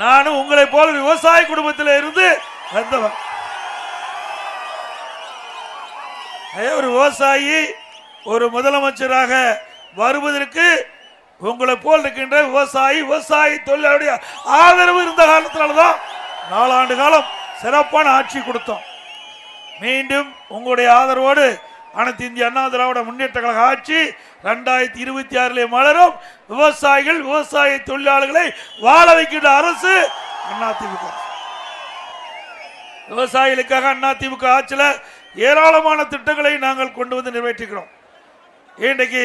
நானும் உங்களை போல விவசாய குடும்பத்தில் இருந்து வந்தவன். அதே ஒரு விவசாயி ஒரு முதலமைச்சராக வருவதற்கு உங்களை போல் இருக்கின்ற விவசாயி விவசாயி தொழிலாளருடைய ஆதரவு இருந்த காலத்தினால்தான் நாலாண்டு காலம் சிறப்பான ஆட்சி கொடுத்தோம். மீண்டும் உங்களுடைய ஆதரவோடு அனைத்து இந்திய அண்ணா திராவிட முன்னேற்ற கழக ஆட்சி ரெண்டாயிரத்தி இருபத்தி ஆறிலே மலரும் விவசாயிகள் விவசாய தொழிலாளர்களை வாழ வைக்கின்ற அரசு அதிமுக விவசாயிகளுக்காக அதிமுக ஆட்சியில் ஏராளமான திட்டங்களை நாங்கள் கொண்டு வந்து நிறைவேற்றிக்கிறோம். இன்றைக்கு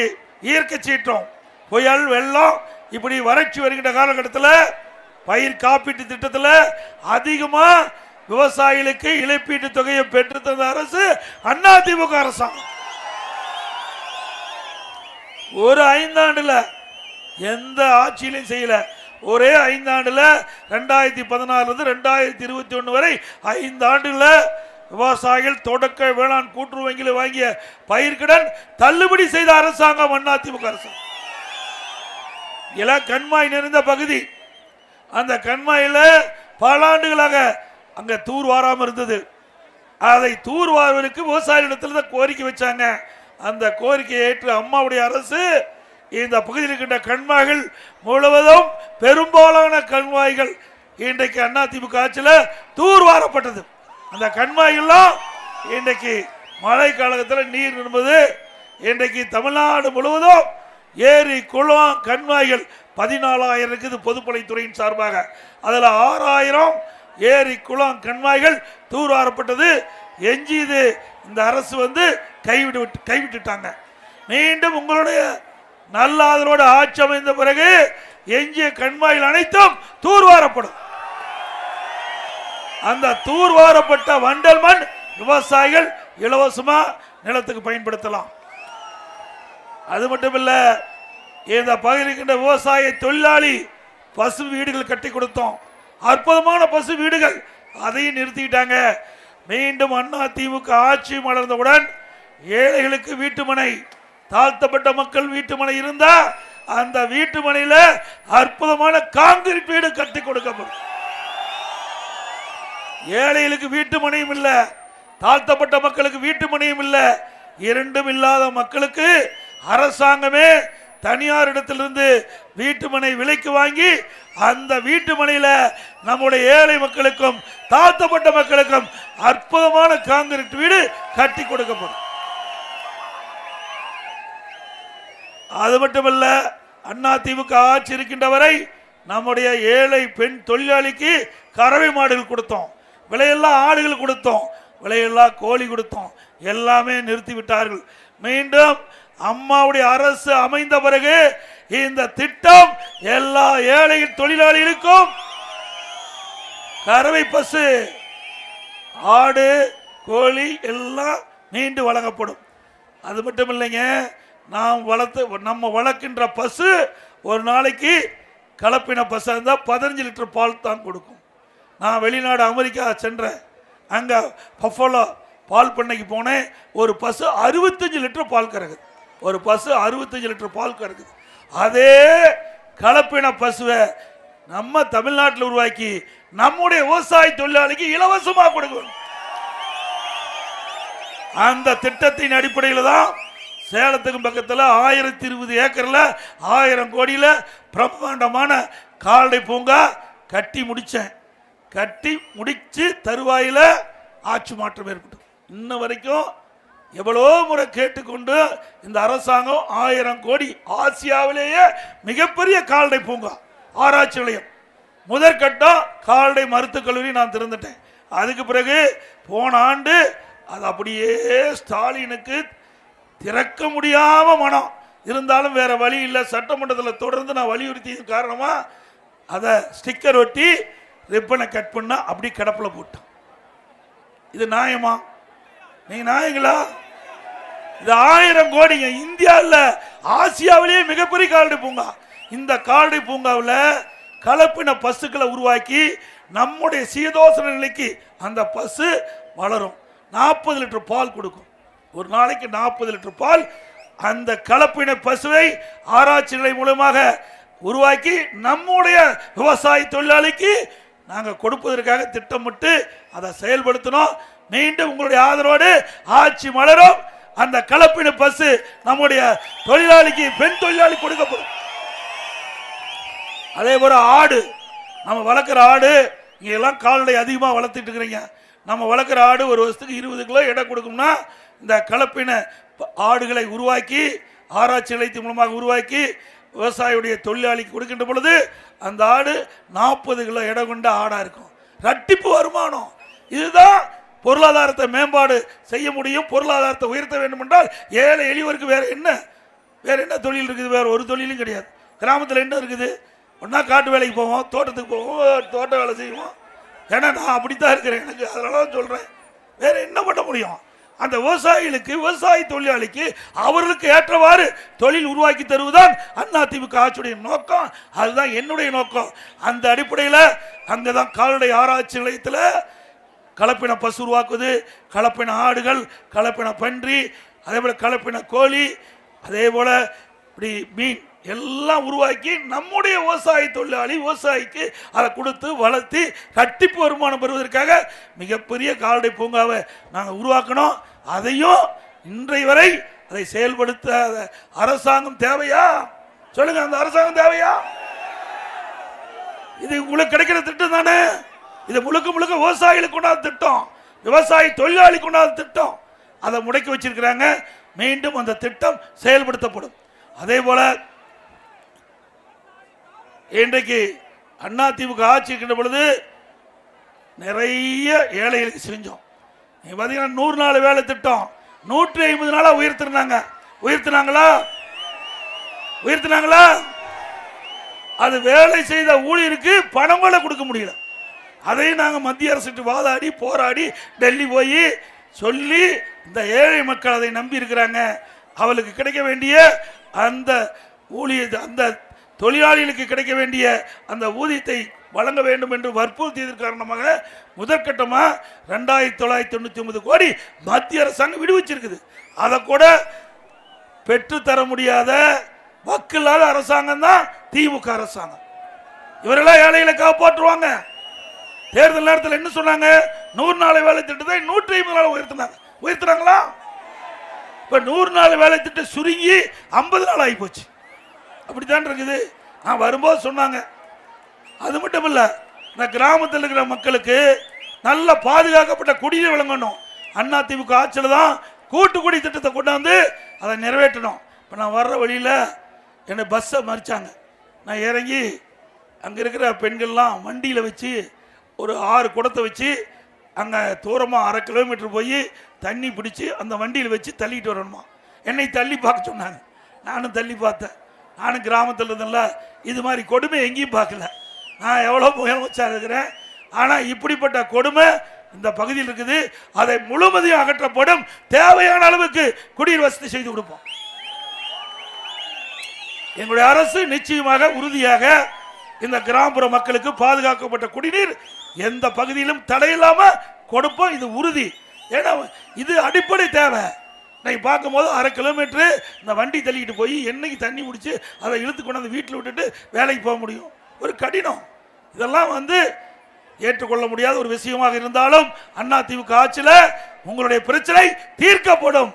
இயற்கை சீற்றம் புயல் வெள்ளம் இப்படி வறட்சி வருகின்ற காலகட்டத்தில் பயிர் காப்பீட்டு திட்டத்தில் அதிகமாக விவசாயிகளுக்கு இழப்பீட்டு தொகையை பெற்று தந்த அரசு அதிமுக அரசாங்கம். ஒரு ஐந்தாண்டில் எந்த ஆட்சியிலையும் செய்யலை. ஒரே ஐந்தாண்டில் ரெண்டாயிரத்தி பதினாறுலேருந்து ரெண்டாயிரத்தி இருபத்தி ஒன்று வரை ஐந்து விவசாயிகள் தொடக்க வேளாண் கூட்டுறவு வங்கியில் வாங்கிய பயிர்க்கடன் தள்ளுபடி செய்த அரசாங்கம் அதிமுக அரசாங்கம் இல கண்மாய் நிறைந்த பகுதி. அந்த கண்மாயில் பல ஆண்டுகளாக அங்கே தூர் வாராமல் இருந்தது. அதை தூர் வாருவதற்கு விவசாயிகளிடத்தில் தான் கோரிக்கை வச்சாங்க. அந்த கோரிக்கையை ஏற்று அம்மாவுடைய அரசு இந்த பகுதியில் இருக்கின்ற கண்மாய்கள் முழுவதும் பெரும்பாலான கண்மாய்கள் இன்றைக்கு அதிமுக ஆட்சியில் தூர்வாரப்பட்டது. அந்த கண்மாய்கள்லாம் இன்றைக்கு மழை காலத்தில் நீர் என்பது இன்றைக்கு தமிழ்நாடு முழுவதும் ஏரி குளம் கண்மாய்கள் பதினாலாயிரம் இருக்குது பொதுப்பணித்துறையின் சார்பாக. அதில் ஆறாயிரம் ஏரி குளம் கண்மாய்கள் தூர்வாரப்பட்டது. எஞ்சியது இந்த அரசு வந்து கைவிட்டு விட்டு கைவிட்டுட்டாங்க. மீண்டும் உங்களுடைய நல்ல ஆதரவோடு ஆட்சி அமைந்த பிறகு எஞ்சிய கண்மாயில் அனைத்தும் தூர்வாரப்படும். அந்த தூர்வாரப்பட்ட வண்டல் மண் விவசாயிகள் இலவசமா நிலத்துக்கு பயன்படுத்தலாம். அது மட்டும் இல்ல இந்த பகுதியில் விவசாய தொழிலாளி பசு வீடுகள் கட்டி கொடுத்தோம். அற்புதமான பசு வீடுகள் அதையும் நிறுத்திட்டாங்க. மீண்டும் அண்ணா திமுக ஆட்சி மலர்ந்தவுடன் ஏழைகளுக்கு வீட்டுமனை தாழ்த்தப்பட்ட மக்கள் வீட்டுமனை இருந்தா அந்த வீட்டுமனையில அற்புதமான காங்கிரீட் வீடு கட்டி கொடுக்கப்படும். ஏழைகளுக்கு வீட்டு மனையும் இல்லை தாழ்த்தப்பட்ட மக்களுக்கு வீட்டு மனையும் இரண்டும் இல்லாத மக்களுக்கு அரசாங்கமே தனியார் இடத்திலிருந்து வீட்டுமனை விலைக்கு வாங்கி அந்த வீட்டுமனையில் நம்முடைய ஏழை மக்களுக்கும் தாழ்த்தப்பட்ட மக்களுக்கும் அற்புதமான காங்கிரீட் வீடு கட்டி கொடுக்கப்படும். அது மட்டுமல்ல அண்ணா திமுக ஆட்சி இருக்கின்ற வரை நம்முடைய ஏழை பெண் தொழிலாளிக்கு கறவை மாடுகள் கொடுத்தோம். விலையெல்லாம் ஆடுகள் கொடுத்தோம். விலையெல்லாம் கோழி கொடுத்தோம். எல்லாமே நிறுத்தி விட்டார்கள். மீண்டும் அம்மாவுடைய அரசு அமைந்த பிறகு இந்த திட்டம் எல்லா ஏழை தொழிலாளிகளுக்கும் கறவை பசு ஆடு கோழி எல்லாம் மீண்டு வழங்கப்படும். அது மட்டும் இல்லைங்க நாம் வளர்த்து நம்ம வளர்க்கின்ற பசு ஒரு நாளைக்கு கலப்பின பசு இருந்தால் பதினஞ்சு லிட்டர் பால் தான் கொடுக்கும். நான் வெளிநாடு அமெரிக்கா சென்றேன். அங்கே பஃபோலோ பால் பண்ணைக்கு போனேன். ஒரு பசு அறுபத்தஞ்சு லிட்டர் பால் கறக்குது. ஒரு பசு அறுபத்தஞ்சு லிட்டர் பால் கறக்குது. அதே கலப்பின பசுவை நம்ம தமிழ்நாட்டில் உருவாக்கி நம்முடைய விவசாய தொழிலாளிக்கு இலவசமாக கொடுக்கணும். அந்த திட்டத்தின் அடிப்படையில் தான் சேலத்துக்கு பக்கத்தில் ஆயிரத்தி இருபது ஏக்கரில் ஆயிரம் கோடியில் பிரம்மாண்டமான கால்நடை பூங்கா கட்டி முடித்தேன் கட்டி முடித்து தருவாயில் ஆட்சி மாற்றம் ஏற்பட்டது. இன்ன வரைக்கும் எவ்வளோ முறை கேட்டுக்கொண்டு இந்த அரசாங்கம் ஆயிரம் கோடி ஆசியாவிலேயே மிகப்பெரிய கால்நடை பூங்கா ஆராய்ச்சி நிலையம். முதற்கட்டம் கால்நடை மருத்துவக் கல்லூரி நான் திறந்துட்டேன். அதுக்கு பிறகு போன ஆண்டு அது அப்படியே ஸ்டாலினுக்கு திறக்க முடியாம மனம். இருந்தாலும் வேற வழி இல்லை. சட்டமன்றத்தில் தொடர்ந்து நான் வலியுறுத்தியது காரணமாக அதை ஸ்டிக்கர் ஒட்டி ரிப்பனை கட் பண்ணால் அப்படி கிடப்பில் போட்டோம் இது நியாயமா? நீங்கள் நியாயங்களா? இது ஆயிரம் கோடிங்க. இந்தியாவில் ஆசியாவிலேயே மிகப்பெரிய கால்நடை பூங்கா. இந்த கால்நடை பூங்காவில் கலப்பின பசுக்களை உருவாக்கி நம்முடைய சீதோசன நிலைக்கு அந்த பசு வளரும். நாற்பது லிட்டர் பால் கொடுக்கும். ஒரு நாளைக்கு நாற்பது லிட்டர் பால் அந்த கலப்பின பசுவை ஆராய்ச்சி நிலை மூலமாக உருவாக்கி நம்முடைய விவசாய தொழிலாளிக்கு நாங்கள் கொடுப்பதற்காக திட்டமிட்டு அதை செயல்படுத்தினோம். மீண்டும் உங்களுடைய ஆதரவோடு ஆட்சி மலரும். அந்த கலப்பின பசு நம்முடைய தொழிலாளிக்கு பெண் தொழிலாளி கொடுக்கப்படும். அதே போல ஆடு நம்ம வளர்க்குற ஆடு இங்கெல்லாம் கால்நடை அதிகமாக வளர்த்துட்டு இருக்கிறீங்க. நம்ம வளர்க்குற ஆடு ஒரு வருஷத்துக்கு இருபது கிலோ எடை கொடுக்கும்னா இந்த கலப்பின ஆடுகளை உருவாக்கி ஆராய்ச்சி நிலையத்தின் மூலமாக உருவாக்கி விவசாயியுடைய தொழிலாளிக்கு கொடுக்கின்ற பொழுது அந்த ஆடு நாற்பது கிலோ இடம் கொண்ட ஆடாக இருக்கும். ரட்டிப்பு வருமானம். இதுதான் பொருளாதாரத்தை மேம்பாடு செய்ய முடியும் பொருளாதாரத்தை உயர்த்த வேண்டும் என்றால் ஏழை எளியவருக்கு வேறு என்ன? வேற என்ன தொழில் இருக்குது? வேறு ஒரு தொழிலும் கிடையாது. கிராமத்தில் என்ன இருக்குது? ஒன்றா காட்டு வேலைக்கு போவோம் தோட்டத்துக்கு போவோம் தோட்ட வேலை செய்வோம். ஏன்னா நான் அப்படித்தான் இருக்கிறேன் எனக்கு அதனால தான் சொல்கிறேன் வேறு என்ன பண்ண முடியும்? அந்த விவசாயிகளுக்கு விவசாய தொழிலாளிக்கு அவர்களுக்கு ஏற்றவாறு தொழில் உருவாக்கி தருவதுதான் அதிமுக ஆட்சியுடைய நோக்கம். அதுதான் என்னுடைய நோக்கம். அந்த அடிப்படையில் அங்கே தான் கால்நடை ஆராய்ச்சி நிலையத்தில் கலப்பின பசு உருவாக்குவது கலப்பின ஆடுகள் கலப்பின பன்றி அதே போல் கலப்பின கோழி அதே போல் இப்படி மீன் எல்லாம் உருவாக்கி நம்முடைய விவசாய தொழிலாளி விவசாயிக்கு அதை கொடுத்து வளர்த்தி கட்டிப்பு வருமானம் பெறுவதற்காக மிகப்பெரிய கால்நடை பூங்காவை நாங்கள் உருவாக்கணும். அதையும் இன்றை வரை அதை செயல்படுத்த அரசாங்கம் தேவையா? சொல்லுங்க அந்த அரசாங்கம் தேவையா? இது உங்களுக்கு கிடைக்கிற திட்டம் தானே? இது முழுக்க முழுக்க விவசாயிகளுக்கு உண்டான திட்டம். விவசாயி தொழிலாளிக்கு திட்டம். அதை முடக்கி வச்சிருக்கிறாங்க. மீண்டும் அந்த திட்டம் செயல்படுத்தப்படும். அதே போல இன்றைக்கு அதிமுக ஆட்சி இருக்கின்ற பொழுது நிறைய ஏழைகளுக்கு செஞ்சோம். பார்த்தீங்கன்னா நூறு நாள் வேலை திட்டம் நூற்றி ஐம்பது நாளாக உயர்த்தினாங்க உயர்த்தினாங்களா? உயர்த்தினாங்களா? அது வேலை செய்த ஊழியருக்கு பணம் கூட கொடுக்க முடியல. அதையும் நாங்கள் மத்திய அரசு வாதாடி போராடி டெல்லி போய் சொல்லி இந்த ஏழை மக்கள் அதை நம்பி இருக்கிறாங்க. அவளுக்கு கிடைக்க வேண்டிய அந்த ஊழிய அந்த தொழிலாளிகளுக்கு கிடைக்க வேண்டிய அந்த ஊதியத்தை வழங்க வேண்டும் என்று வற்புறுத்தியதன் காரணமாக முதற்கட்டமாக ரெண்டாயிரத்தி தொள்ளாயிரத்தி தொண்ணூற்றி ஒன்பது கோடி மத்திய அரசாங்கம் விடுவிச்சிருக்குது. அதை கூட பெற்றுத்தர முடியாத வக்கில்லாத அரசாங்கம் தான் திமுக அரசாங்கம். இவரெல்லாம் ஏழைகளை காப்பாற்றுவாங்க. தேர்தல் நேரத்தில் என்ன சொன்னாங்க? நூறு நாள் வேலை திட்டத்தை நூற்றி ஐம்பது நாள் உயர்த்தினாங்க. உயர்த்தினாங்களா? இப்போ நூறு நாள் வேலை திட்டம் சுருங்கி ஐம்பது நாள் ஆகி போச்சு. அப்படித்தான் இருக்குது. நான் வரும்போது சொன்னாங்க. அது மட்டும் இல்லை இந்த கிராமத்தில் இருக்கிற மக்களுக்கு நல்ல பாதுகாக்கப்பட்ட குடிநீர் வழங்கணும். அண்ணா திமுக ஆட்சியில் தான் கூட்டுக்குடி திட்டத்தை கொண்டாந்து அதை நிறைவேற்றணும். இப்போ நான் வர்ற வழியில் என்னை பஸ்ஸை மறிச்சாங்க. நான் இறங்கி அங்கே இருக்கிற பெண்கள்லாம் வண்டியில் வச்சு ஒரு ஆறு குடத்தை வச்சு அங்கே தூரமாக அரை கிலோமீட்டர் போய் தண்ணி பிடிச்சி அந்த வண்டியில் வச்சு தள்ளிட்டு வரணுமா. என்னை தள்ளி பார்க்க சொன்னாங்க. நானும் தள்ளி பார்த்தேன். நானும் கிராமத்தில் இருந்தேன்ல இது மாதிரி கொடுமை எங்கேயும் பார்க்கல. நான் எவ்வளோ முயற்சியாக இருக்கிறேன். ஆனால் இப்படிப்பட்ட கொடுமை இந்த பகுதியில் இருக்குது. அதை முழுமதியும் அகற்றப்படும் தேவையான அளவுக்கு குடிநீர் வசதி செய்து கொடுப்போம். எங்களுடைய அரசு நிச்சயமாக உறுதியாக இந்த கிராமப்புற மக்களுக்கு பாதுகாக்கப்பட்ட குடிநீர் எந்த பகுதியிலும் தடையில்லாமல் கொடுப்போம். இது உறுதி. ஏன்னா இது அடிப்படை தேவை. இன்னைக்கு பார்க்கும்போது அரை கிலோமீட்டரு இந்த வண்டி தள்ளிக்கிட்டு போய் என்னைக்கு தண்ணி முடிச்சு அதை இழுத்து கொண்டாந்து வீட்டில் விட்டுட்டு வேலைக்கு போக முடியும். ஒரு கடினம். இதெல்லாம் வந்து ஏற்றுக்கொள்ள முடியாத ஒரு விஷயமாக இருந்தாலும் அண்ணா திமுக ஆட்சியில் உங்களுடைய பிரச்சனை தீர்க்கப்படும்.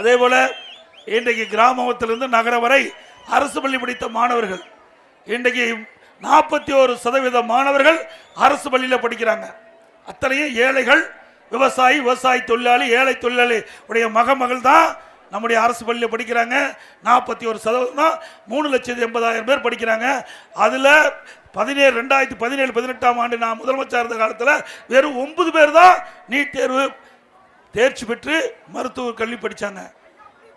அதே போல இன்றைக்கு கிராமத்திலிருந்து நகரம் வரை அரசு பள்ளி படித்த மாணவர்கள் இன்றைக்கு நாற்பத்தி ஒரு சதவீத மாணவர்கள் அரசு பள்ளியில் படிக்கிறாங்க. அத்தனையும் ஏழைகள் விவசாயி விவசாய தொழிலாளி ஏழை தொழிலாளி உடைய மகமகள் தான் நம்முடைய அரசு பள்ளியில் படிக்கிறாங்க. நாற்பத்தி ஒரு சதவீதம் தான் மூணு லட்சத்து எண்பதாயிரம் பேர் படிக்கிறாங்க. அதில் பதினேழு ரெண்டாயிரத்தி பதினேழு பதினெட்டாம் ஆண்டு நான் முதலமைச்சர் இருந்த காலத்தில் வெறும் ஒன்பது பேர் தான் நீட் தேர்வு தேர்ச்சி பெற்று மருத்துவ கல்வி படித்தாங்க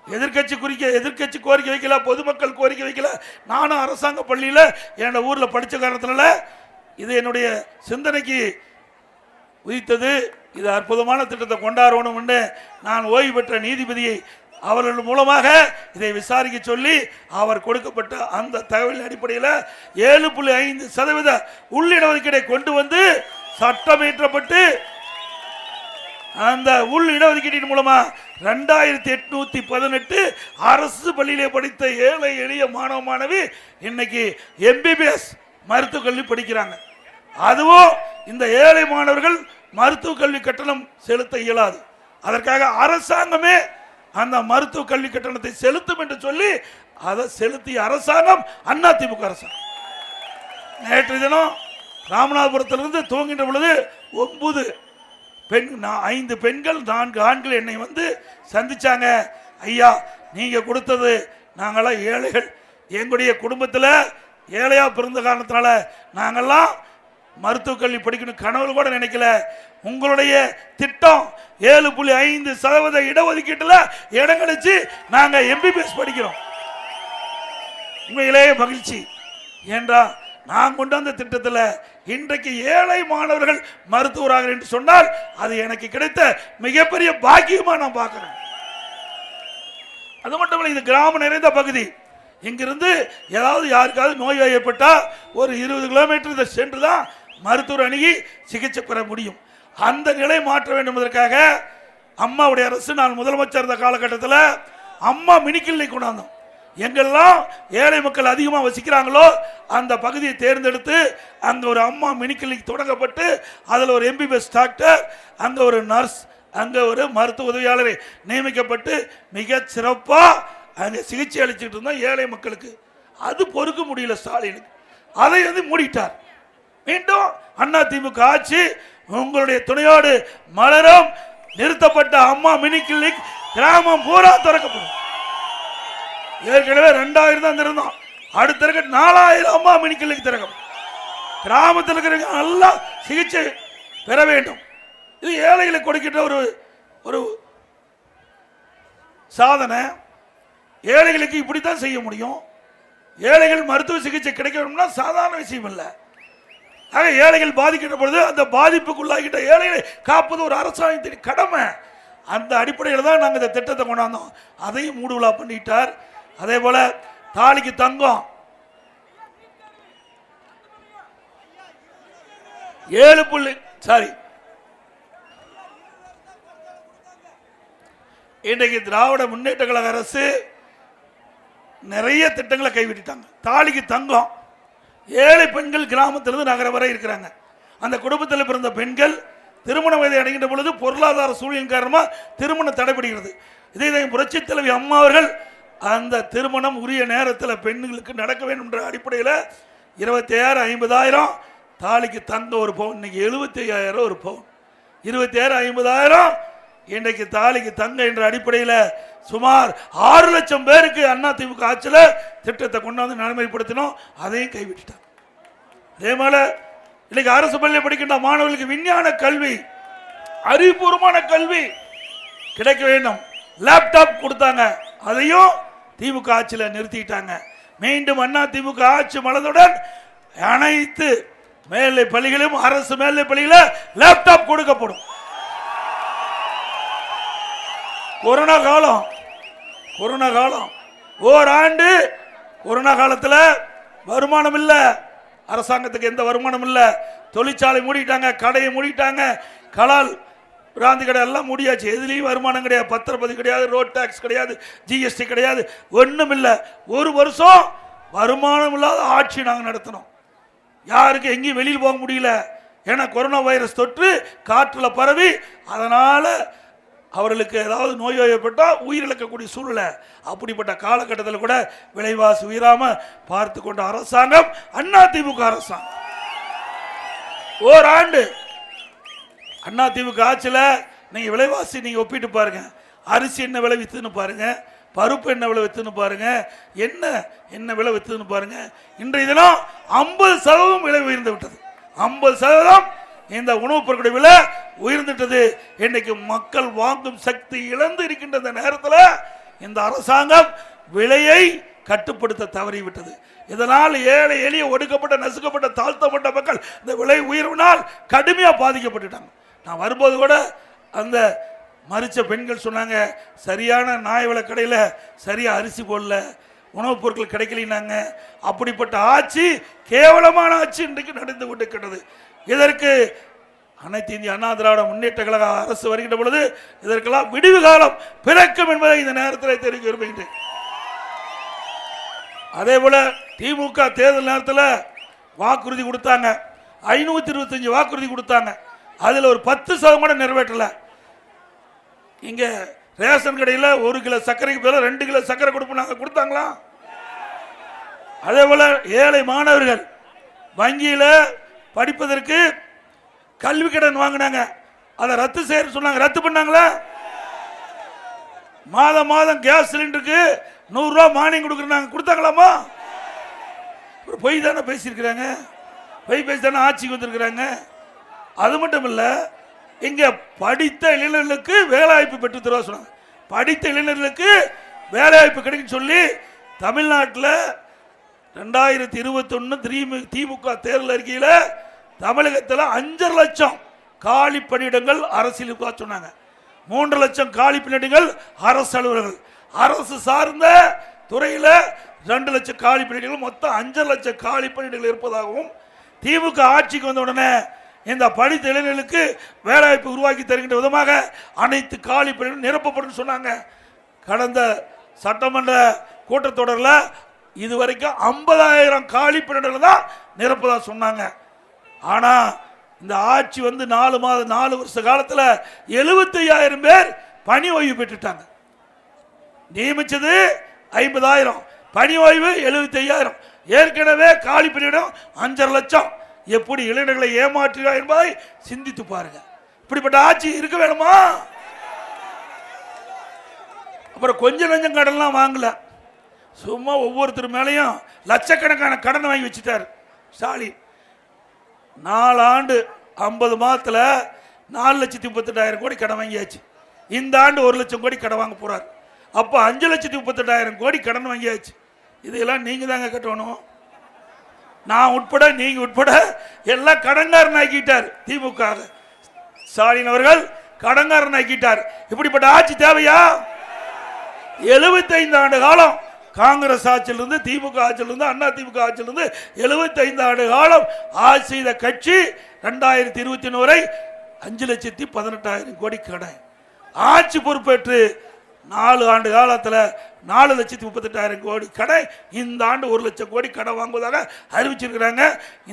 எதிர்க்கட்சி குறிக்க எதிர்க்கட்சி கோரிக்கை வைக்கல பொதுமக்கள் கோரிக்கை வைக்கல. நானும் அரசாங்க பள்ளியில் என்னோட ஊரில் படித்த காரணத்தினால இது என்னுடைய சிந்தனைக்கு உதித்தது. இது அற்புதமான திட்டத்தை கொண்டாடணும்னு நான் ஓய்வு பெற்ற நீதிபதியை அவர்கள் மூலமாக இதை விசாரிக்க சொல்லி அவர் கொடுக்கப்பட்ட அந்த தகவலின் அடிப்படையில் ஏழு புள்ளி ஐந்து சதவீத உள்ளிடஒதுக்கீடை கொண்டு வந்து சட்டமேற்றப்பட்டு அந்த உள் இடஒதுக்கீட்டின் மூலமா ரெண்டாயிரத்தி எட்நூத்தி பதினெட்டு அரசு பள்ளியிலே படித்த ஏழை எளிய மாணவ மாணவி இன்னைக்கு எம்பிபிஎஸ் மருத்துவக் கல்வி படிக்கிறாங்க. அதுவும் இந்த ஏழை மாணவர்கள் மருத்துவ கல்வி கட்டணம் செலுத்த இயலாது. அதற்காக அரசாங்கமே அந்த மருத்துவ கல்வி கட்டணத்தை செலுத்தும் என்று சொல்லி அதை செலுத்திய அரசாங்கம் அதிமுக அரசாங்கம் நேற்று தினம் ராமநாதபுரத்திலிருந்து தூங்கின்ற பொழுது ஒன்பது பெண் ஐந்து பெண்கள் நான்கு ஆண்கள் என்னை வந்து சந்திச்சாங்க. ஐயா நீங்க கொடுத்தது நாங்களாம் ஏழைகள். எங்களுடைய குடும்பத்தில் ஏழையாக பிறந்த காரணத்தினால நாங்கள்லாம் மருத்துவக் கல்வி படிக்கணும் கனவு கூட நினைக்கல. உங்களுடைய திட்டம் ஏழு புள்ளி ஐந்து சதவீத இடஒதுக்கீட்டில் இடம் கிடைச்சு நாங்கள் எம்பிபிஎஸ் படிக்கிறோம். உண்மையிலேயே மகிழ்ச்சி. ஏன்றா நான் கொண்டு வந்த திட்டத்தில் இன்றைக்கு ஏழை மாணவர்கள் மருத்துவராக என்று சொன்னால் அது எனக்கு கிடைத்த மிகப்பெரிய பாக்கியமாக நான் பார்க்குறேன். அது மட்டும் இல்லை இது கிராமம் நிறைந்த பகுதி. இங்கிருந்து ஏதாவது யாருக்காவது நோய் ஏற்பட்டால் ஒரு இருபது கிலோமீட்டர் இதை சென்று தான் மருத்துவர் அணுகி சிகிச்சை பெற முடியும். அந்த நிலை மாற்ற வேண்டும் என்பதற்காக அம்மாவுடைய அரசு நான் முதலமைச்சர் இருந்த காலகட்டத்தில் அம்மா மினிக்கிள்ளை கொண்டாந்தோம். எங்கெல்லாம் ஏழை மக்கள் அதிகமாக வசிக்கிறாங்களோ அந்த பகுதியை தேர்ந்தெடுத்து அங்கே ஒரு அம்மா மினிக்கிளினிக் தொடங்கப்பட்டு அதில் ஒரு எம்பிபிஎஸ் டாக்டர் அங்கே ஒரு நர்ஸ் அங்கே ஒரு மருத்துவ உதவியாளரை நியமிக்கப்பட்டு மிக சிறப்பாக அங்கே சிகிச்சை அளிச்சுட்டு இருந்தோம் ஏழை மக்களுக்கு. அது பொறுக்க முடியல ஸ்டாலினுக்கு. அதை வந்து மூடிட்டார். மீண்டும் அண்ணா திமுக ஆட்சி உங்களுடைய துணையோடு மலரும். நிறுத்தப்பட்ட அம்மா மினி கிளினிக் கிராமம் பூரா திறக்கப்படும். ஏற்கனவே ரெண்டாயிரம் தான் திறந்தோம். அடுத்த இருக்க நாலாயிரம் அம்மா மினி கிளினிக் திறக்கும் கிராமத்தில் இருக்கிறவங்க நல்லா சிகிச்சை பெற வேண்டும். இது ஏழைகளுக்கு கொடுக்கின்ற ஒரு ஒரு சாதனை. ஏழைகளுக்கு இப்படித்தான் செய்ய முடியும். ஏழைகள் மருத்துவ சிகிச்சை கிடைக்க வேணும்னா சாதாரண விஷயம் இல்லை. ஆக ஏழைகள் பாதிக்கின்ற பொழுது அந்த பாதிப்புக்குள்ளாகிட்ட ஏழைகளை காப்பது ஒரு அரசாங்கத்தின் கடமை. அந்த அடிப்படையில் தான் நாங்கள் இந்த திட்டத்தை கொண்டாந்தோம். அதையும் மூடுவிழா பண்ணிட்டார். அதே போல தாலிக்கு தங்கம். ஏழு புள்ளி சாரி இன்றைக்கு திராவிட முன்னேற்ற கழக அரசு நிறைய திட்டங்களை கைவிட்டுட்டாங்க. தாலிக்கு தங்கம். ஏழை பெண்கள் கிராமத்திலிருந்து நகரம் வரை இருக்கிறாங்க. அந்த குடும்பத்தில் பிறந்த பெண்கள் திருமண வயதை அடைகின்ற பொழுது பொருளாதார சூழ்நிலை காரணமாக திருமணம் தடைபடுகிறது. இதே தான் புரட்சி தலைவி அம்மா அவர்கள் அந்த திருமணம் உரிய நேரத்தில் பெண்களுக்கு நடக்க வேண்டும் என்ற அடிப்படையில் இருபத்தி ஐயாயிரம் ஐம்பதாயிரம் தாலிக்கு தங்க ஒரு பவுன் இன்னைக்கு எழுபத்தி ஐயாயிரம் ஒரு பவுன். இருபத்தி ஆயிரம் ஐம்பதாயிரம் இன்றைக்கு தாலிக்கு தங்க என்ற அடிப்படையில் சுமார் ஆறு லட்சம் பேருக்கு அண்ணா திமுக ஆட்சியில் திட்டத்தை கொண்டாந்து நடைமுறைப்படுத்தினோம். அதையும் கைவிட்டுட்டாங்க. அதே போல இன்னைக்கு அரசு பள்ளியில் படிக்கின்ற மாணவர்களுக்கு விஞ்ஞான கல்வி அறிவுபூர்வமான கல்வி கிடைக்க வேண்டும். லேப்டாப் கொடுத்தாங்க. அதையும் திமுக ஆட்சியில் நிறுத்திட்டாங்க. மீண்டும் அண்ணா திமுக ஆட்சி மலர்ந்தவுடன் அனைத்து மேல்நிலை பள்ளிகளும் அரசு மேல்நிலை பள்ளிகளில் லேப்டாப் கொடுக்கப்படும். கொரோனா காலம். கொரோனா காலம். ஓராண்டு கொரோனா காலத்தில் வருமானம் இல்லை. அரசாங்கத்துக்கு எந்த வருமானம் இல்லை. தொழிற்சாலை மூடிட்டாங்க கடையை மூடிட்டாங்க. கலால் பிராந்தி கடை எல்லாம் மூடியாச்சு. எதுலேயும் வருமானம் கிடையாது. பத்திரப்பதி கிடையாது ரோட் டேக்ஸ் கிடையாது ஜிஎஸ்டி கிடையாது. ஒன்றும் இல்லை. ஒரு வருஷம் வருமானம் இல்லாத ஆட்சி நாங்கள் நடத்தினோம். யாருக்கு எங்கேயும் வெளியில் போக முடியல. ஏன்னா கொரோனா வைரஸ் தொற்று காற்றில் பரவி அதனால் அவர்களுக்கு ஏதாவது நோய் ஏற்பட்டால் உயிரிழக்கக்கூடிய சூழ்நிலை. அப்படிப்பட்ட காலகட்டத்தில் கூட விலைவாசி உயிராமல் பார்த்து கொண்ட அரசாங்கம் அண்ணா திமுக அரசாங்கம். ஓராண்டு அண்ணா திமுக ஆட்சியில் நீங்கள் விலைவாசி நீங்கள் ஒப்பிட்டு பாருங்கள் அரிசி என்ன விலை விற்றுன்னு பாருங்கள் பருப்பு என்ன விலை விற்றுன்னு பாருங்கள் என்ன என்ன விலை விற்றுன்னு பாருங்கள் இன்றைய தினம் ஐம்பது சதவீதம் விலை உயர்ந்து விட்டது. ஐம்பது சதவீதம் இந்த உணவுப் பொருட்களுடைய விலை உயர்ந்துட்டது. இன்னைக்கு மக்கள் வாங்கும் சக்தி இழந்து இருக்கின்ற இந்த நேரத்தில் இந்த அரசாங்கம் விலையை கட்டுப்படுத்த தவறிவிட்டது. இதனால் ஏழை எளிய ஒடுக்கப்பட்ட நசுக்கப்பட்ட தாழ்த்தப்பட்ட மக்கள் இந்த விலை உயர்வினால் கடுமையாக பாதிக்கப்பட்டுட்டாங்க. நான் வரும்போது கூட அந்த மறிச்ச பெண்கள் சொன்னாங்க சரியான நாய் விலை கடையில் சரியாக அரிசி போடல உணவுப் பொருட்கள் கிடைக்கலினாங்க அப்படிப்பட்ட ஆட்சி கேவலமான ஆட்சி இன்றைக்கு நடந்து கொண்டிருக்கிறது இதற்கு அனைத்து இந்திய அண்ணா திராவிட முன்னேற்ற கழக அரசு வருகின்ற பொழுது இதற்கெல்லாம் விடிவு காலம் பிறக்கும் என்பதை இந்த நேரத்தில் தெரிவிக்க விரும்புகின்றேன். அதே போல திமுக தேர்தல் நேரத்தில் வாக்குறுதி கொடுத்தாங்க. ஐநூத்தி இருபத்தஞ்சு வாக்குறுதி கொடுத்தாங்க. அதில் ஒரு பத்து சதம் கூட நிறைவேற்றல. இங்க ரேஷன் கடையில் ஒரு கிலோ சர்க்கரைக்கு பதிலாக ரெண்டு கிலோ சர்க்கரை கொடுப்போம் கொடுத்தாங்களா? அதே போல ஏழை மாணவர்கள் வங்கியில் படிப்பதற்கு கல்வி கடன் வாங்கினாங்க. அதை ரத்து செய்ய சொன்னாங்க. ரத்து பண்ணாங்களா? மாதம் மாதம் கேஸ் சிலிண்டருக்கு நூறுரூவா மானியம் கொடுக்குறாங்க கொடுத்தாங்களாமா? ஒரு பொய் தானே பேசியிருக்கிறாங்க. பொய் பேசி தானே ஆட்சிக்கு வந்திருக்கிறாங்க. அது மட்டும் இல்லை இங்கே படித்த இளைஞர்களுக்கு வேலைவாய்ப்பு பெற்று தருவா சொன்னாங்க. படித்த இளைஞர்களுக்கு வேலைவாய்ப்பு கிடைக்குன்னு சொல்லி தமிழ்நாட்டில் ரெண்டாயிரத்தி இருபத்தொன்று திமுக திமுக தேர்தல் அறிக்கையில் தமிழகத்தில் அஞ்சரை லட்சம் காலி பணியிடங்கள் அரசியலுக்காக சொன்னாங்க. மூன்று லட்சம் காலி பணியிடங்கள் அரசு அலுவலர்கள். அரசு சார்ந்த துறையில் ரெண்டு லட்சம் காலி பணியிடங்கள் மொத்தம் அஞ்சரை லட்சம் காலி பணியிடங்கள் இருப்பதாகவும் திமுக ஆட்சிக்கு வந்த உடனே இந்த படித்த இளைஞர்களுக்கு வேலைவாய்ப்பு உருவாக்கி தருகின்ற விதமாக அனைத்து காலி பணியிடங்களும் நிரப்பப்படும் சொன்னாங்க. கடந்த சட்டமன்ற கூட்டத்தொடரில் இதுவரைக்கும் ஐம்பதாயிரம் காலி பணியிடங்கள் தான் நிரப்பதாக சொன்னாங்க. ஆனா இந்த ஆட்சி வந்து நாலு மாதம் நாலு வருஷ காலத்தில் எழுபத்தையாயிரம் பேர் பணி ஓய்வு பெற்றுட்டாங்க. நியமிச்சது ஐம்பதாயிரம். பணி ஓய்வு 75000 ஏற்கனவே காலி பணியிடம் அஞ்சரை லட்சம். எப்படி இளைஞர்களை ஏமாற்றுகிறார் என்பதை சிந்தித்து பாருங்க. இப்படிப்பட்ட ஆட்சி இருக்க வேணுமா? அப்புறம் கொஞ்சம் நஞ்சம் கடன்லாம் வாங்கல. சும்மா ஒவ்வொருத்தர் மேலேயும் லட்சக்கணக்கான கடன் வாங்கி வச்சுட்டார். ஸ்டாலின். நாலு ஆண்டு ஐம்பது மாதத்தில் நாலு லட்சத்தி முப்பத்தெட்டாயிரம் கோடி கடன் வாங்கியாச்சு. இந்த ஆண்டு ஒரு லட்சம் கோடி கடன் வாங்க போகிறார் அப்போ அஞ்சு லட்சத்தி முப்பத்தெட்டாயிரம் கோடி கடன் வாங்கியாச்சு. இதெல்லாம் நீங்கள் தாங்க கட்டணும். நான் உட்பட நீங்கள் உட்பட எல்லாம் கடங்காரன் ஆக்கிட்டார் திமுக ஸ்டாலின் அவர்கள் கடன்காரன் ஆக்கிட்டார். இப்படிப்பட்ட ஆட்சி தேவையா? 75 ஆண்டு காலம் காங்கிரஸ் ஆட்சியிலிருந்து திமுக ஆட்சியிலிருந்து அண்ணா திமுக ஆட்சியிலிருந்து 75 ஆண்டு காலம் ஆட்சி செய்த கட்சி ரெண்டாயிரத்தி இருபத்தி ஒன்று வரை அஞ்சு லட்சத்தி பதினெட்டாயிரம் கோடி கடன் ஆட்சி பொறுப்பேற்று நாலு ஆண்டு காலத்தில் நாலு லட்சத்தி முப்பத்தெட்டாயிரம் கோடி கடை இந்த ஆண்டு ஒரு லட்சம் கோடி கடை வாங்குவதாக அறிவிச்சிருக்கிறாங்க.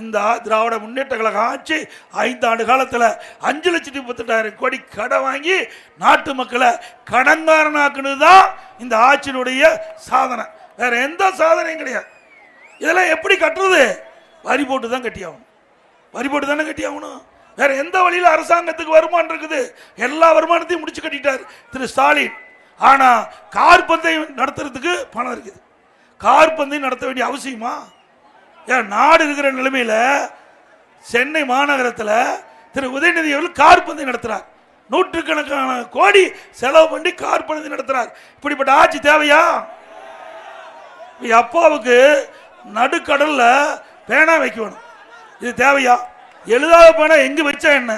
இந்த திராவிட முன்னேற்ற கழக ஆட்சி ஐந்து ஆண்டு காலத்தில் அஞ்சு லட்சத்தி முப்பத்தெட்டாயிரம் கோடி கடை வாங்கி நாட்டு மக்களை கடன்காரனாக்குனது தான் இந்த ஆட்சியினுடைய சாதனை. வேற எந்த சாதனையும் கிடையாது. இதெல்லாம் எப்படி கட்டுறது? வரி போட்டு தான் கட்டி ஆகணும் வரி போட்டு தானே கட்டி ஆகணும் வேற எந்த வழியில் அரசாங்கத்துக்கு வருமானம் இருக்குது? எல்லா வருமானத்தையும் முடிச்சு கட்டிட்டார் திரு ஸ்டாலின். ஆனால் கார் பந்தயம் நடத்துறதுக்கு பணம் இருக்குது. கார் பந்தயம் நடத்த வேண்டிய அவசியமா? ஏன் நாடு இருக்கிற நிலைமையில் சென்னை மாநகரத்தில் திரு உதயநிதி அவர்கள் கார் பந்தயம் நடத்துகிறார் நூற்றுக்கணக்கான கோடி செலவு பண்ணி கார் பந்தயம் நடத்துகிறார் இப்படிப்பட்ட ஆட்சி தேவையா? அப்பாவுக்கு நடுக்கடலில் பேனா வைக்கணும். இது தேவையா? எழுதாத பேனா எங்கே வச்சா என்ன?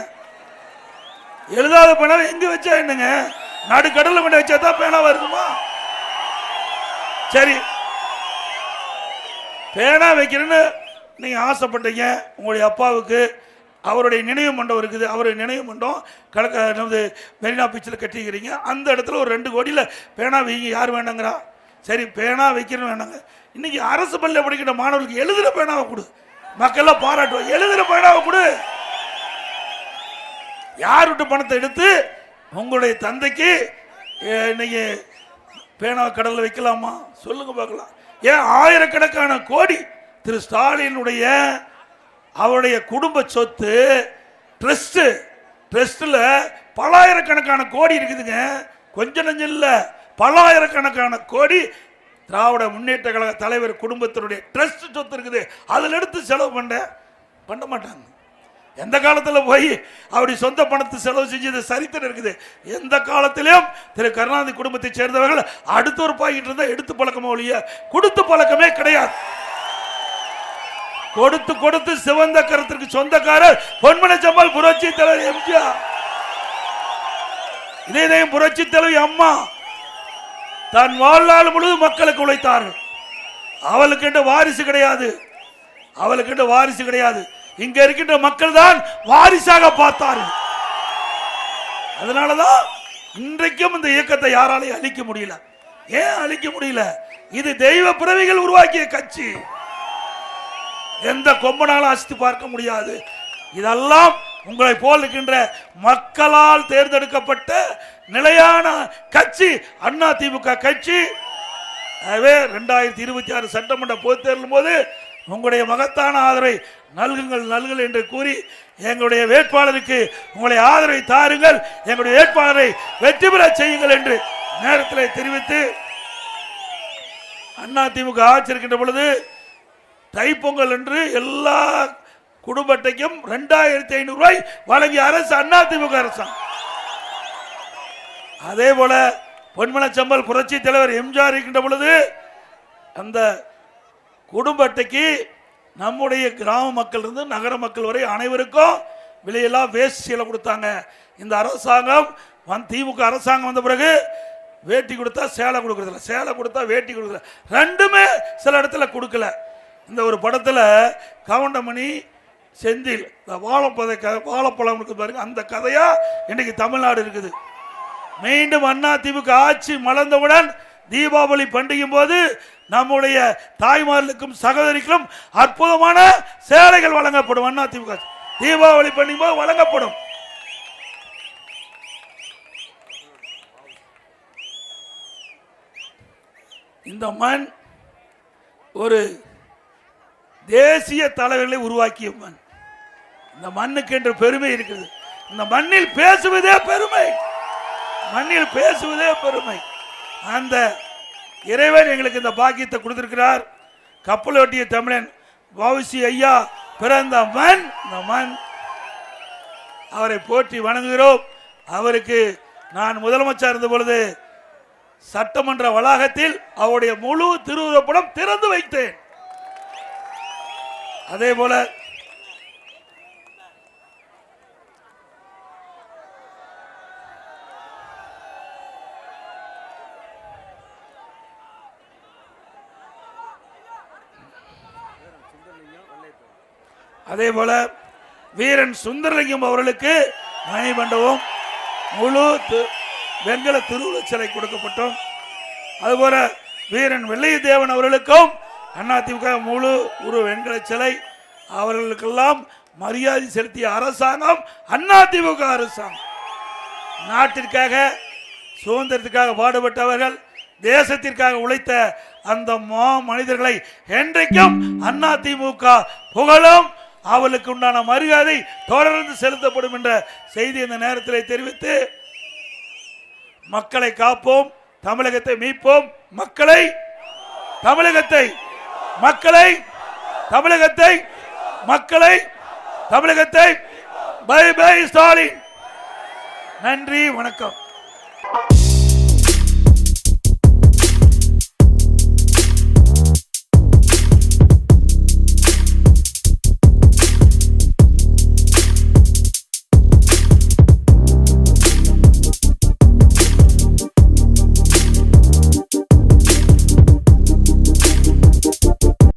எழுதாத பேனா எங்கே வச்சா என்னங்க? நடுக்கடல்ல கொண்டு வச்சா தான் பேனா வருதுமா? சரி. பேனா வைக்கிறேன்னு நீங்க ஆசைப்பட்டீங்க. உங்களுடைய அப்பாவுக்கு அவருடைய நினைவு மண்டபம் இருக்குது. அவருடைய நினைவு மண்டபம் கலக்க நமது மெரினா பீச்சில் கட்டிக்கிறீங்க அந்த இடத்துல ஒரு ரெண்டு கோடியில் பேனா வைங்க. யார் வேண்டாங்கிறா? சரி பேனா வைக்கிறேன்னு வேணாங்க. இன்னைக்கு அரசு பள்ளியில் படிக்கிற மாணவர்களுக்கு எழுதுகிற பேனாவை கொடு. மக்கள்லாம் பாராட்டுவோம் எழுதுகிற பேனாவை கொடு. யார் விட்டு பணத்தை எடுத்து உங்களுடைய தந்தைக்கு இன்னைக்கு பேனா கடல்ல வைக்கலாமா? சொல்லுங்க பார்க்கலாம். ஏன் ஆயிரக்கணக்கான கோடி திரு ஸ்டாலினுடைய அவருடைய குடும்ப சொத்து ட்ரஸ்ட் ட்ரஸ்ட்ல பலாயிரக்கணக்கான கோடி இருக்குதுங்க. கொஞ்சம் நஞ்சம் இல்லை. பலாயிரக்கணக்கான கோடி திராவிட முன்னேற்ற கழக தலைவர் குடும்பத்தினுடைய ட்ரஸ்ட் சொத்து இருக்குது. அதில் எடுத்து செலவு பண்ண பண்ண மாட்டாங்க. எந்த காலத்தில் போய் அவருடைய சொந்த பணத்தை செலவு செஞ்சது சரித்திரம் இருக்குது? எந்த காலத்திலும் திரு கருணாநிதி குடும்பத்தை சேர்ந்தவர்கள் அடுத்த ஒரு பாக்கிட்டு இருந்தால் எடுத்து பழக்கமோ ஒழிய கொடுத்து பழக்கமே கிடையாது. கொடுத்து கொடுத்து சிவந்த கரத்திற்கு சொந்தக்காரர் பொன்மனை சம்பால் புரட்சி தலைவர் எம்ஜிஆர். இதயம் புரட்சி தலைவி அம்மா. தன் வாழ்நாள் முழுவதும் மக்களுக்கு உழைத்தார்கள். அவளுக்கு வாரிசு கிடையாது. அவளுக்கு வாரிசு கிடையாது. இங்க இருக்கின்ற மக்கள் தான் வாரிசாக பார்த்தார்கள். அதனாலதான் இன்றைக்கும் இந்த இயக்கத்தை யாராலையும் அழிக்க முடியல. ஏன் அழிக்க முடியல? இது தெய்வ பிறவிகள் உருவாக்கிய கட்சி. எந்த கொம்பனாலும் அசித்து பார்க்க முடியாது. இதெல்லாம் உங்களை போல் இருக்கின்ற மக்களால் தேர்ந்தெடுக்கப்பட்ட நிலையான கட்சி அண்ணா திமுக கட்சி. எனவே ரெண்டாயிரத்தி இருபத்தி ஆறு சட்டமன்ற பொதுத் தேர்தலும் போது உங்களுடைய மகத்தான ஆதரவை நல்குங்கள் நல்குங்கள் என்று கூறி எங்களுடைய வேட்பாளருக்கு உங்களுடைய ஆதரவை தாருங்கள் எங்களுடைய வேட்பாளரை வெற்றி பெற செய்யுங்கள் என்று நேரத்தில் தெரிவித்து அண்ணா திமுக ஆட்சி இருக்கின்ற பொழுது தைப்பொங்கல் என்று எல்லா குடும்ப அட்டைக்கும் ரெண்டாயிரத்தி ஐநூறு ரூபாய் வழங்கிய அரசு அண்ணா திமுக அரசாங்கம். அதே போல பொன்மனச்சம்பல் புரட்சி தலைவர் எம்ஜிஆர் இருக்கின்ற பொழுது அந்த குடும்ப அட்டைக்கு நம்முடைய கிராம மக்கள் இருந்து நகர மக்கள் வரை அனைவருக்கும் விலையெல்லாம் வேஷ்டியில் கொடுத்தாங்க. இந்த அரசாங்கம் வந் திமுக அரசாங்கம் வந்த பிறகு வேட்டி கொடுத்தா சேலை கொடுக்குறதில்ல. சேலை கொடுத்தா வேட்டி கொடுக்குறதில்ல. ரெண்டுமே சில இடத்துல கொடுக்கல. இந்த ஒரு படத்தில் கவுண்டமணி செந்தில் இந்த வாழைப்பதை க வாழைப்பழம் இருக்குது பாருங்க அந்த கதையாக இன்றைக்கி தமிழ்நாடு இருக்குது. மீண்டும் அண்ணா திமுக ஆட்சி மலர்ந்தவுடன் தீபாவளி பண்டிகையும் போது நம்முடைய தாய்மார்களுக்கும் சகோதரிக்கும் அற்புதமான சேலைகள் வழங்கப்படும். அண்ணா திமுக. தீபாவளி பண்டிகை போது வழங்கப்படும். இந்த மண் ஒரு தேசிய தலைவர்களை உருவாக்கிய மண். இந்த மண்ணுக்கு என்ற பெருமை இருக்குது இந்த மண்ணில் பேசுவதே பெருமை. மண்ணில் பேசுவதே பெருமை. அந்த இறைவன் எங்களுக்கு இந்த பாக்கியத்தை கொடுத்திருக்கிறார். கப்பலோட்டிய தமிழன் வவுசி ஐயா பிறந்த மண் இந்த மண். அவரை போற்றி வணங்குகிறோம். அவருக்கு நான் முதலமைச்சர் இருந்த பொழுது சட்டமன்ற வளாகத்தில் அவருடைய முழு திருவுருவப்படம் திறந்து வைத்தேன். அதே போல அதே போல வீரன் சுந்தரலிங்கம் அவர்களுக்கு மணி மண்டபம் முழு வெண்கல திருவுருவச் சிலை கொடுக்கப்பட்டோம். அதுபோல வீரன் வெள்ளையதேவன் அவர்களுக்கும் அதிமுக முழு உரு வெண்கல சிலை அவர்களுக்கெல்லாம் மரியாதை செலுத்திய அரசாங்கம் அதிமுக அரசாங்கம். நாட்டிற்காக சுதந்திரத்துக்காக பாடுபட்டவர்கள் தேசத்திற்காக உழைத்த அந்த மா மனிதர்களை என்றைக்கும் அதிமுக புகழும். அவளுக்கு உண்டான மரியாதை தொடர்ந்து செலுத்தப்படும் என்ற செய்தி இந்த நேரத்தில் தெரிவித்து மக்களை காப்போம் தமிழகத்தை மீட்போம் மக்களை தமிழகத்தை மக்களை தமிழகத்தை மக்களை தமிழகத்தை பை பை ஸ்டாலின். நன்றி வணக்கம்.